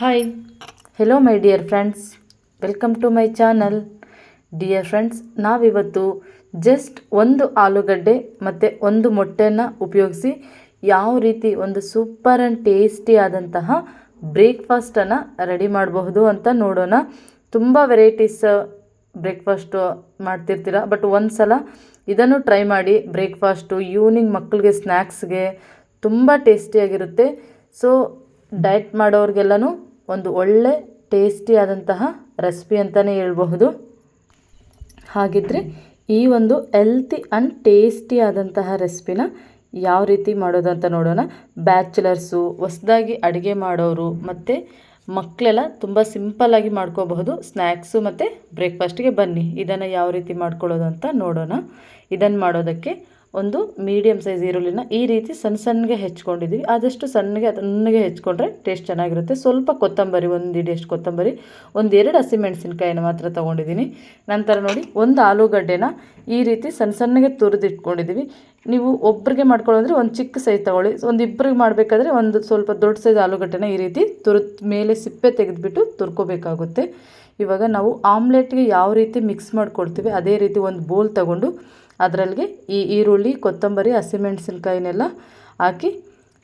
Hi hello my dear friends welcome to my channel dear friends ನಾವಿವತ್ತು just ಒಂದು ಆಲೂಗಡ್ಡೆ ಮತ್ತು ಒಂದು ಮೊಟ್ಟೆನ ಉಪಯೋಗಿಸಿ ಯಾವ ರೀತಿ ಒಂದು ಸೂಪರ್ ಆ್ಯಂಡ್ ಟೇಸ್ಟಿ ಆದಂತಹ ಬ್ರೇಕ್ಫಾಸ್ಟನ್ನು ರೆಡಿ ಮಾಡಬಹುದು ಅಂತ ನೋಡೋಣ. ತುಂಬ ವೆರೈಟೀಸ್ ಬ್ರೇಕ್ಫಾಸ್ಟು ಮಾಡ್ತಿರ್ತೀರ ಬಟ್ ಒಂದು ಸಲ ಇದನ್ನು ಟ್ರೈ ಮಾಡಿ ಬ್ರೇಕ್ಫಾಸ್ಟು ಈವ್ನಿಂಗ್ ಮಕ್ಕಳಿಗೆ ಸ್ನ್ಯಾಕ್ಸ್ಗೆ ತುಂಬ ಟೇಸ್ಟಿಯಾಗಿರುತ್ತೆ ಸೊ ಡಯಟ್ ಮಾಡೋರಿಗೆಲ್ಲನೂ ಒಂದು ಒಳ್ಳೆ ಟೇಸ್ಟಿ ಆದಂತಹ ರೆಸಿಪಿ ಅಂತಲೇ ಹೇಳಬಹುದು. ಹಾಗಿದ್ದರೆ ಈ ಒಂದು ಹೆಲ್ತಿ ಆ್ಯಂಡ್ ಟೇಸ್ಟಿ ಆದಂತಹ ರೆಸಿಪಿನ ಯಾವ ರೀತಿ ಮಾಡೋದು ಅಂತ ನೋಡೋಣ. ಬ್ಯಾಚುಲರ್ಸು ಹೊಸದಾಗಿ ಅಡುಗೆ ಮಾಡೋರು, ಮತ್ತು ಮಕ್ಕಳೆಲ್ಲ ತುಂಬ ಸಿಂಪಲ್ಲಾಗಿ ಮಾಡ್ಕೋಬಹುದು. ಸ್ನ್ಯಾಕ್ಸು ಮತ್ತು ಬ್ರೇಕ್ಫಾಸ್ಟಿಗೆ ಬನ್ನಿ. ಇದನ್ನು ಯಾವ ರೀತಿ ಮಾಡ್ಕೊಳ್ಳೋದು ಅಂತ ನೋಡೋಣ. ಇದನ್ನು ಮಾಡೋದಕ್ಕೆ ಒಂದು ಮೀಡಿಯಮ್ ಸೈಜ್ ಈರುಳ್ಳಿನ ಈ ರೀತಿ ಸಣ್ಣ ಸಣ್ಣಗೆ ಹೆಚ್ಕೊಂಡಿದ್ದೀವಿ ಆದಷ್ಟು ಸಣ್ಣಗೆ ಅದನ್ನಗೆ ಹೆಚ್ಕೊಂಡ್ರೆ ಟೇಸ್ಟ್ ಚೆನ್ನಾಗಿರುತ್ತೆ. ಸ್ವಲ್ಪ ಕೊತ್ತಂಬರಿ ಒಂದು ಇಡಿಯಷ್ಟು ಕೊತ್ತಂಬರಿ ಒಂದು ಎರಡು ಹಸಿಮೆಣಸಿನ್ಕಾಯಿನ ಮಾತ್ರ ತೊಗೊಂಡಿದ್ದೀನಿ. ನಂತರ ನೋಡಿ, ಒಂದು ಆಲೂಗಡ್ಡೆನ ಈ ರೀತಿ ಸಣ್ಣ ಸಣ್ಣಗೆ ತುರಿದಿಟ್ಕೊಂಡಿದ್ದೀವಿ ನೀವು ಒಬ್ಬರಿಗೆ ಮಾಡ್ಕೊಳ್ಳೋದ್ರೆ ಒಂದು ಚಿಕ್ಕ ಸೈಜ್ ತೊಗೊಳ್ಳಿ. ಒಂದು ಇಬ್ಬರಿಗೆ ಮಾಡಬೇಕಾದ್ರೆ ಒಂದು ಸ್ವಲ್ಪ ದೊಡ್ಡ ಸೈಜ್ ಆಲೂಗಡ್ಡೆನ ಈ ರೀತಿ ತುರಿದ ಮೇಲೆ ಸಿಪ್ಪೆ ತೆಗೆದುಬಿಟ್ಟು ತುರ್ಕೋಬೇಕಾಗುತ್ತೆ. ಇವಾಗ ನಾವು ಆಮ್ಲೆಟ್ಗೆ ಯಾವ ರೀತಿ ಮಿಕ್ಸ್ ಮಾಡ್ಕೊಳ್ತೀವಿ, ಅದೇ ರೀತಿ ಒಂದು ಬೋಲ್ ತಗೊಂಡು ಅದರಲ್ಲಿಗೆ ಈ ಈರುಳ್ಳಿ, ಕೊತ್ತಂಬರಿ ಹಸಿಮೆಣಸಿನ್ಕಾಯಿನೆಲ್ಲ ಹಾಕಿ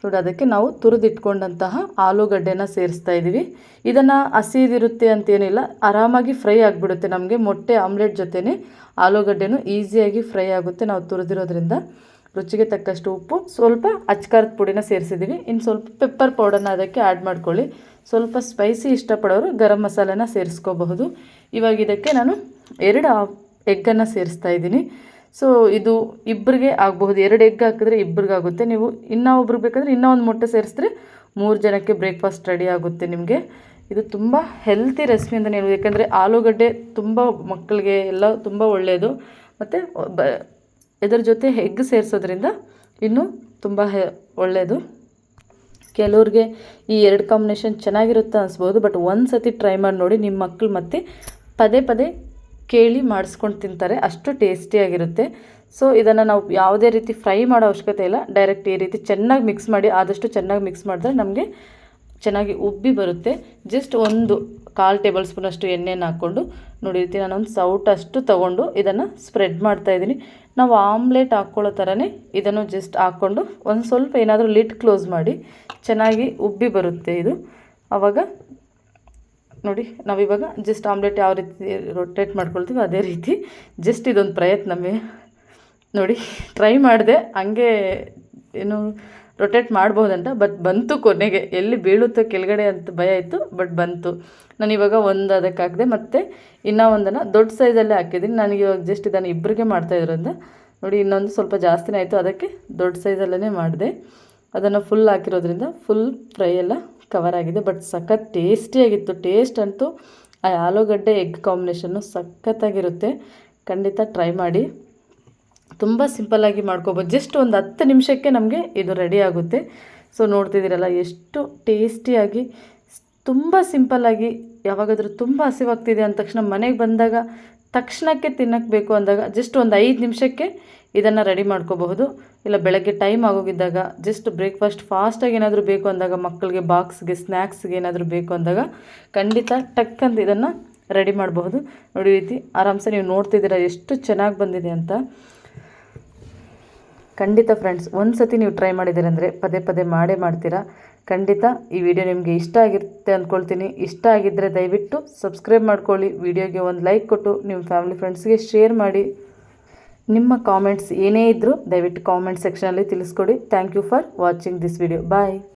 ನೋಡಿ ಅದಕ್ಕೆ ನಾವು ತುರಿದಿಟ್ಕೊಂಡಂತಹ ಆಲೂಗಡ್ಡೆನ ಸೇರಿಸ್ತಾ ಇದ್ದೀವಿ. ಇದನ್ನು ಹಸಿದಿರುತ್ತೆ ಅಂತೇನಿಲ್ಲ, ಆರಾಮಾಗಿ ಫ್ರೈ ಆಗಿಬಿಡುತ್ತೆ ನಮಗೆ. ಮೊಟ್ಟೆ, ಆಮ್ಲೆಟ್ ಜೊತೆನೇ ಆಲೂಗಡ್ಡೆನೂ ಈಸಿಯಾಗಿ ಫ್ರೈ ಆಗುತ್ತೆ ನಾವು ತುರಿದಿರೋದ್ರಿಂದ. ರುಚಿಗೆ ತಕ್ಕಷ್ಟು ಉಪ್ಪು, ಸ್ವಲ್ಪ ಅಚ್ಕಾರದ ಪುಡಿನ ಸೇರಿಸಿದ್ದೀವಿ. ಇನ್ನು ಸ್ವಲ್ಪ ಪೆಪ್ಪರ್ ಪೌಡರ್ನ ಅದಕ್ಕೆ ಆ್ಯಡ್ ಮಾಡ್ಕೊಳ್ಳಿ. ಸ್ವಲ್ಪ ಸ್ಪೈಸಿ ಇಷ್ಟಪಡೋರು ಗರಂ ಮಸಾಲೆನ ಸೇರಿಸ್ಕೋಬಹುದು. ಇವಾಗ ಇದಕ್ಕೆ ನಾನು ಎರಡು ಎಗ್ಗನ್ನು ಸೇರಿಸ್ತಾ ಇದ್ದೀನಿ. ಸೊ ಇದು ಇಬ್ಬರಿಗೆ ಆಗಬಹುದು. ಎರಡು ಎಗ್ ಹಾಕಿದ್ರೆ ಇಬ್ಬರಿಗಾಗುತ್ತೆ ನೀವು ಇನ್ನೂ ಒಬ್ರಿಗೆ ಬೇಕಾದರೆ ಇನ್ನೂ ಒಂದು ಮೊಟ್ಟೆ ಸೇರಿಸಿದ್ರೆ ಮೂರು ಜನಕ್ಕೆ ಬ್ರೇಕ್ಫಾಸ್ಟ್ ರೆಡಿ ಆಗುತ್ತೆ ನಿಮಗೆ. ಇದು ತುಂಬ ಹೆಲ್ತಿ ರೆಸಿಪಿ ಅಂತಲೇ ಹೇಳ್ಬೋದು ಯಾಕೆಂದರೆ ಆಲೂಗಡ್ಡೆ ತುಂಬ ಮಕ್ಕಳಿಗೆ ಎಲ್ಲ ತುಂಬ ಒಳ್ಳೆಯದು ಮತ್ತು ಬ, ಇದರ ಜೊತೆ ಎಗ್ ಸೇರಿಸೋದ್ರಿಂದ ಇನ್ನೂ ತುಂಬ ಹೆ ಒಳ್ಳೆಯದು ಕೆಲವ್ರಿಗೆ ಈ ಎರಡು ಕಾಂಬಿನೇಷನ್ ಚೆನ್ನಾಗಿರುತ್ತೆ ಅನಿಸ್ಬೋದು ಬಟ್ ಒಂದು ಸತಿ ಟ್ರೈ ಮಾಡಿ ನೋಡಿ ನಿಮ್ಮ ಮಕ್ಕಳು ಮತ್ತೆ ಪದೇ ಪದೇ ಕೇಳಿ ಮಾಡಿಸ್ಕೊಂಡು ತಿಂತಾರೆ. ಅಷ್ಟು ಟೇಸ್ಟಿಯಾಗಿರುತ್ತೆ ಸೊ ಇದನ್ನು ನಾವು ಯಾವುದೇ ರೀತಿ ಫ್ರೈ ಮಾಡೋ ಅವಶ್ಯಕತೆ ಇಲ್ಲ. ಡೈರೆಕ್ಟ್ ಈ ರೀತಿ ಚೆನ್ನಾಗಿ ಮಿಕ್ಸ್ ಮಾಡಿ, ಆದಷ್ಟು ಚೆನ್ನಾಗಿ ಮಿಕ್ಸ್ ಮಾಡಿದ್ರೆ ನಮಗೆ ಚೆನ್ನಾಗಿ ಉಬ್ಬಿ ಬರುತ್ತೆ. ಜಸ್ಟ್ ಒಂದು ಕಾಲು ಟೇಬಲ್ ಸ್ಪೂನ್ ಅಷ್ಟು ಎಣ್ಣೆನ ಹಾಕ್ಕೊಂಡು, ನೋಡಿ ರೀತಿ ನಾನೊಂದು ಅಷ್ಟು ತೊಗೊಂಡು ಇದನ್ನು ಸ್ಪ್ರೆಡ್ ಮಾಡ್ತಾ ಇದ್ದೀನಿ. ನಾವು ಆಮ್ಲೆಟ್ ಹಾಕ್ಕೊಳ್ಳೋ ಥರನೇ ಇದನ್ನು ಜಸ್ಟ್ ಹಾಕ್ಕೊಂಡು ಒಂದು ಸ್ವಲ್ಪ ಏನಾದರೂ ಲಿಟ್ ಕ್ಲೋಸ್ ಮಾಡಿ, ಚೆನ್ನಾಗಿ ಉಬ್ಬಿ ಬರುತ್ತೆ ಇದು. ಆವಾಗ ನೋಡಿ, ನಾವಿವಾಗ ಜಸ್ಟ್ ಆಮ್ಲೆಟ್ ಯಾವ ರೀತಿ ರೊಟೇಟ್ ಮಾಡ್ಕೊಳ್ತೀವಿ ಅದೇ ರೀತಿ ಜಸ್ಟ್ ಇದೊಂದು ಪ್ರಯತ್ನವೇ ನೋಡಿ ಟ್ರೈ ಮಾಡಿದೆ, ಹಂಗೆ ಏನು ರೊಟೇಟ್ ಮಾಡ್ಬೋದಂತ ಬಟ್ ಬಂತು ಕೊನೆಗೆ. ಎಲ್ಲಿ ಬೀಳುತ್ತೋ ಕೆಳಗಡೆ ಅಂತ ಭಯ ಇತ್ತು ಬಟ್ ಬಂತು. ನಾನು ಇವಾಗ ಒಂದು ಅದಕ್ಕೆ ಹಾಕಿದೆ, ಮತ್ತು ಇನ್ನೂ ಒಂದನ್ನು ದೊಡ್ಡ ಸೈಜಲ್ಲೇ ಹಾಕಿದ್ದೀನಿ. ನನಗೆ ಇವಾಗ ಜಸ್ಟ್ ಇದನ್ನು ಇಬ್ಬರಿಗೆ ಮಾಡ್ತಾಯಿದ್ರಿಂದ ನೋಡಿ, ಇನ್ನೊಂದು ಸ್ವಲ್ಪ ಜಾಸ್ತಿನೇ ಆಯಿತು, ಅದಕ್ಕೆ ದೊಡ್ಡ ಸೈಜಲ್ಲೇ ಮಾಡಿದೆ. ಅದನ್ನು ಫುಲ್ ಹಾಕಿರೋದ್ರಿಂದ ಫುಲ್ ಫ್ರೈ ಎಲ್ಲ ಕವರ್ ಆಗಿದೆ ಬಟ್ ಸಖತ್ ಟೇಸ್ಟಿಯಾಗಿತ್ತು ಟೇಸ್ಟ್ ಅಂತೂ ಆ ಆಲೂಗಡ್ಡೆ ಎಗ್ ಕಾಂಬಿನೇಷನ್ನು ಸಖತ್ತಾಗಿರುತ್ತೆ. ಖಂಡಿತ ಟ್ರೈ ಮಾಡಿ. ತುಂಬ ಸಿಂಪಲ್ಲಾಗಿ ಮಾಡ್ಕೋಬೋದು. ಜಸ್ಟ್ ಒಂದು ಹತ್ತು ನಿಮಿಷಕ್ಕೆ ನಮಗೆ ಇದು ರೆಡಿ ಆಗುತ್ತೆ. ಸೊ ನೋಡ್ತಿದ್ದೀರಲ್ಲ, ಎಷ್ಟು ಟೇಸ್ಟಿಯಾಗಿ ತುಂಬ ಸಿಂಪಲ್ಲಾಗಿ ಯಾವಾಗಾದರೂ ತುಂಬ ಹಸಿವಾಗ್ತಿದೆ ಅಂದ ತಕ್ಷಣ ಮನೆಗೆ ಬಂದಾಗ ತಕ್ಷಣಕ್ಕೆ ತಿನ್ನಕ್ಕೆ ಬೇಕು ಅಂದಾಗ ಜಸ್ಟ್ ಒಂದು ಐದು ನಿಮಿಷಕ್ಕೆ ಇದನ್ನು ರೆಡಿ ಮಾಡ್ಕೋಬಹುದು. ಇಲ್ಲ, ಬೆಳಗ್ಗೆ ಟೈಮ್ ಆಗೋಗಿದ್ದಾಗ ಜಸ್ಟ್ ಬ್ರೇಕ್ಫಾಸ್ಟ್ ಫಾಸ್ಟಾಗಿ ಏನಾದರೂ ಬೇಕು ಅಂದಾಗ, ಮಕ್ಕಳಿಗೆ ಬಾಕ್ಸ್ಗೆ ಸ್ನ್ಯಾಕ್ಸ್ಗೆ ಏನಾದರೂ ಬೇಕು ಅಂದಾಗ ಖಂಡಿತ ಟಕ್ ಅಂತ ಇದನ್ನು ರೆಡಿ ಮಾಡಬಹುದು. ನೋಡಿ ರೀತಿ ಆರಾಮ್ಸೆ ನೀವು ನೋಡ್ತಿದ್ದೀರಾ, ಎಷ್ಟು ಚೆನ್ನಾಗಿ ಬಂದಿದೆ ಅಂತ. ಖಂಡಿತ ಫ್ರೆಂಡ್ಸ್ ಒಂದು ಸತಿ ನೀವು ಟ್ರೈ ಮಾಡಿದ್ದೀರಂದರೆ ಪದೇ ಪದೇ ಮಾಡೇ ಮಾಡ್ತೀರಾ? ಖಂಡಿತ ಈ ವಿಡಿಯೋ ನಿಮಗೆ ಇಷ್ಟ ಆಗಿರುತ್ತೆ ಅಂದ್ಕೊಳ್ತೀನಿ ಇಷ್ಟ ಆಗಿದ್ದರೆ ದಯವಿಟ್ಟು ಸಬ್ಸ್ಕ್ರೈಬ್ ಮಾಡ್ಕೊಳ್ಳಿ. ವಿಡಿಯೋಗೆ ಒಂದು ಲೈಕ್ ಕೊಟ್ಟು ನಿಮ್ಮ ಫ್ಯಾಮಿಲಿ ಫ್ರೆಂಡ್ಸ್ಗೆ ಶೇರ್ ಮಾಡಿ. ನಿಮ್ಮ ಕಾಮೆಂಟ್ಸ್ ಏನೇ ಇದ್ದರೂ ದಯವಿಟ್ಟು ಕಾಮೆಂಟ್ ಸೆಕ್ಷನಲ್ಲಿ ತಿಳಿಸ್ಕೊಡಿ. Thank you for watching this video bye